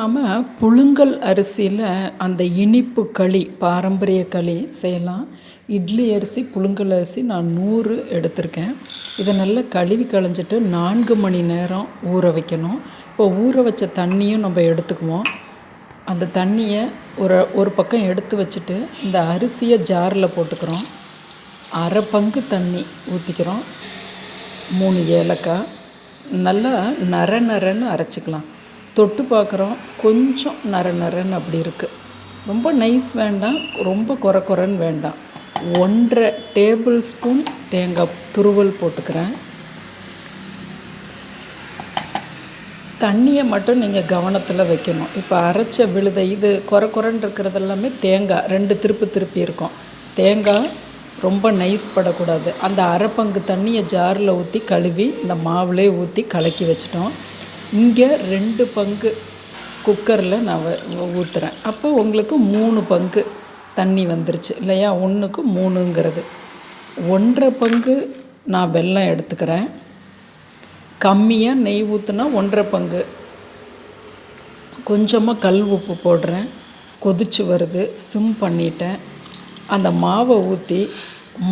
நாம் புழுங்கல் அரிசியில் அந்த இனிப்பு களி பாரம்பரிய களி செய்யலாம். இட்லி அரிசி புழுங்கல் அரிசி நான் நூறு எடுத்திருக்கேன். இதை நல்லா கழுவி களைஞ்சிட்டு நான்கு மணி நேரம் ஊற வைக்கணும். இப்போ ஊற வச்ச தண்ணியும் நம்ம எடுத்துக்குவோம். அந்த தண்ணியை ஒரு ஒரு பக்கம் எடுத்து வச்சுட்டு இந்த அரிசியை ஜாரில் போட்டுக்கிறோம். அரை பங்கு தண்ணி ஊற்றிக்கிறோம் மூணு ஏலக்காய். நல்லா நர நரன்னு அரைச்சிக்கலாம். தொட்டு பார்க்குறோம். கொஞ்சம் நர நரன்னு அப்படி இருக்குது ரொம்ப நைஸ் வேண்டாம். ரொம்ப குறை குறைன்னு வேண்டாம். ஒன்றரை டேபிள் ஸ்பூன் தேங்காய் துருவல் போட்டுக்கிறேன். தண்ணியை மட்டும் நீங்கள் கவனத்தில் வைக்கணும். இப்போ அரைச்ச விழுதை இது குறை குறைன்னு இருக்கிறது எல்லாமே தேங்காய். ரெண்டு திருப்பு திருப்பி இருக்கும். தேங்காய் ரொம்ப நைஸ் படக்கூடாது. அந்த அரை பங்கு தண்ணியை ஜாரில் ஊற்றி கழுவி இந்த மாவுலேயே ஊற்றி கலக்கி வச்சிட்டோம். இங்கே ரெண்டு பங்கு குக்கரில் நான் ஊற்றுறேன் அப்போ உங்களுக்கு மூணு பங்கு தண்ணி வந்துருச்சு இல்லையா? ஒன்றுக்கு மூணுங்கிறது. ஒன்றரை பங்கு நான் வெல்லம் எடுத்துக்கிறேன். கம்மியாக நெய் ஊற்றுனா ஒன்றரை பங்கு. கொஞ்சமாக கல் உப்பு போடுறேன். கொதிச்சு வருது. சிம் பண்ணிட்டேன். அந்த மாவை ஊற்றி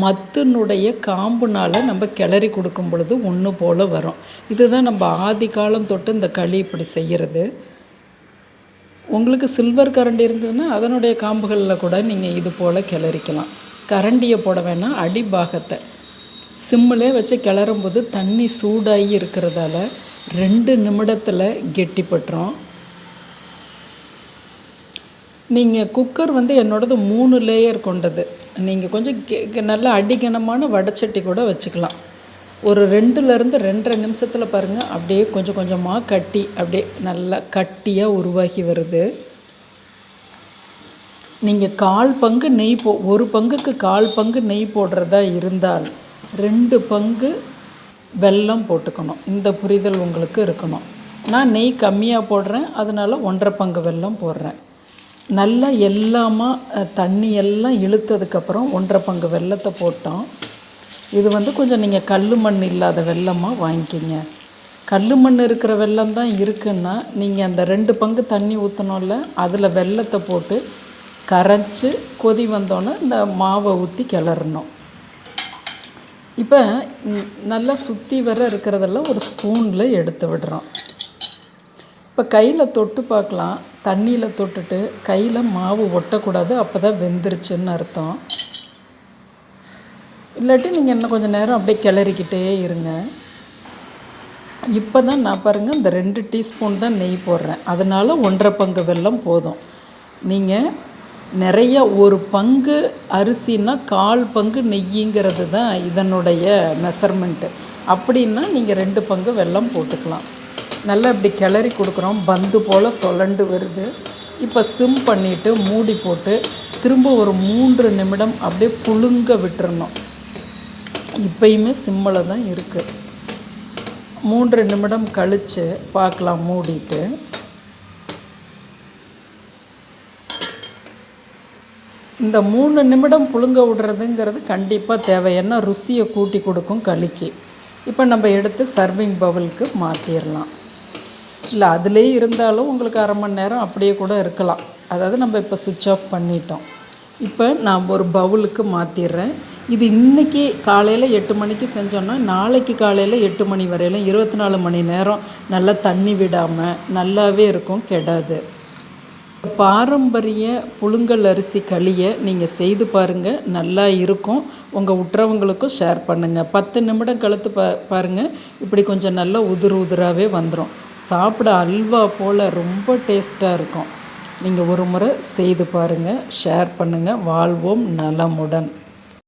மத்தினுடைய காம்புனால் நம்ம கிளறி கொடுக்கும் பொழுது ஒன்று போல் வரும். இதுதான் நம்ம ஆதி காலம் தொட்டு இந்த களி இப்படி செய்கிறது உங்களுக்கு சில்வர் கரண்டி இருந்ததுன்னா அதனுடைய காம்புகளில் கூட நீங்கள் இது போல் கிளறிக்கலாம். கரண்டியை போட வேணாம் அடிபாகத்தை. சிம்மிலே வச்சு கிளறும்போது தண்ணி சூடாகி இருக்கிறதால ரெண்டு நிமிடத்தில் கெட்டிப்பட்டுரும் நீங்கள் குக்கர் வந்து என்னோடது மூணு லேயர் கொண்டது. நீங்கள் கொஞ்சம் கெ நல்லா அடிகனமான வடைச்சட்டி கூட வச்சுக்கலாம். ஒரு ரெண்டுலேருந்து ரெண்டரை நிமிஷத்தில் பாருங்கள் அப்படியே கொஞ்சம் கொஞ்சமாக கட்டி அப்படியே நல்லா கட்டியாக உருவாகி வருது. நீங்கள் கால் பங்கு நெய் போ ஒரு பங்குக்கு கால் பங்கு நெய் போடுறதா இருந்தால் ரெண்டு பங்கு வெல்லம் போட்டுக்கணும். இந்த புரிதல் உங்களுக்கு இருக்கணும். நான் நெய் கம்மியாக போடுறேன் அதனால் ஒன்றரை பங்கு வெல்லம் போடுறேன். நல்லா எல்லாமா தண்ணி எல்லாம் இழுத்ததுக்கப்புறம் ஒன்றரை பங்கு வெல்லத்தை போட்டோம். இது வந்து கொஞ்சம் நீங்கள் கல் மண் இல்லாத வெல்லமாக வாங்கிக்கிங்க. கல் மண் இருக்கிற வெல்லம் தான் இருக்குன்னா நீங்கள் அந்த ரெண்டு பங்கு தண்ணி ஊற்றணும்ல அதில் வெல்லத்தை போட்டு கரைச்சி கொதி வந்தோன்னே இந்த மாவை ஊற்றி கிளறணும். இப்போ நல்லா சுற்றி வர இருக்கிறதெல்லாம் ஒரு ஸ்பூனில் எடுத்து விடுறோம். இப்போ கையில் தொட்டு பார்க்கலாம். தண்ணியில் தொட்டுட்டு கையில் மாவு ஒட்டக்கூடாது அப்போ தான் வெந்துருச்சுன்னு அர்த்தம். இல்லாட்டி நீங்கள் இன்னும் கொஞ்சம் நேரம் அப்படியே கிளறிக்கிட்டே இருங்க. இப்போ தான் நான் பாருங்கள் இந்த ரெண்டு டீஸ்பூன் தான் நெய் போடுறேன். அதனால் ஒன்றரை பங்கு வெல்லம் போதும். நீங்கள் நிறைய ஒரு பங்கு அரிசின்னா கால் பங்கு நெய்யிங்கிறது தான் இதனுடைய மெஷர்மெண்ட்டு அப்படின்னா நீங்கள் ரெண்டு பங்கு வெல்லம் போட்டுக்கலாம். நல்லா இப்படி கிளறி கொடுக்குறோம். பந்து போல் சொலண்டு வருது. இப்போ சிம் பண்ணிவிட்டு மூடி போட்டு திரும்ப ஒரு மூன்று நிமிடம் அப்படியே புழுங்க விட்டுறணும். இப்பயுமே சிம்மில் தான் இருக்குது மூன்று நிமிடம் கழித்து பார்க்கலாம் மூடிட்டு. இந்த மூணு நிமிடம் புழுங்க விடுறதுங்கிறது கண்டிப்பாக தேவை. ஏன்னா ருசியை கூட்டி கொடுக்கும் களிக்கு. இப்போ நம்ம எடுத்து சர்விங் பவுலுக்கு மாற்றிடலாம் இல்லை அதிலே இருந்தாலும் உங்களுக்கு அரை மணி நேரம் அப்படியே கூட இருக்கலாம். அதாவது நம்ம இப்போ சுவிட்ச் ஆஃப் பண்ணிட்டோம். இப்போ நான் ஒரு பவுலுக்கு மாற்றிடுறேன் இது இன்றைக்கி காலையில் எட்டு மணிக்கு செஞ்சோன்னா நாளைக்கு காலையில் எட்டு மணி வரையிலும் இருபத்தி நாலு மணி நேரம் நல்லா தண்ணி விடாமல் நல்லாவே இருக்கும் கெடாது. பாரம்பரிய புழுங்கல் அரிசி களியை நீங்கள் செய்து பாருங்கள் நல்லா இருக்கும். உங்கள் உற்றவங்களுக்கும் ஷேர் பண்ணுங்கள் பத்து நிமிடம் கழுத்து பா பாருங்கள் இப்படி கொஞ்சம் நல்லா உதிர் உதிராகவே வந்துடும் சாப்பிட அல்வா போல் ரொம்ப டேஸ்ட்டாக இருக்கும். நீங்கள் ஒரு முறை செய்து பாருங்கள் ஷேர் பண்ணுங்கள் வாழ்வோம் நலமுடன்.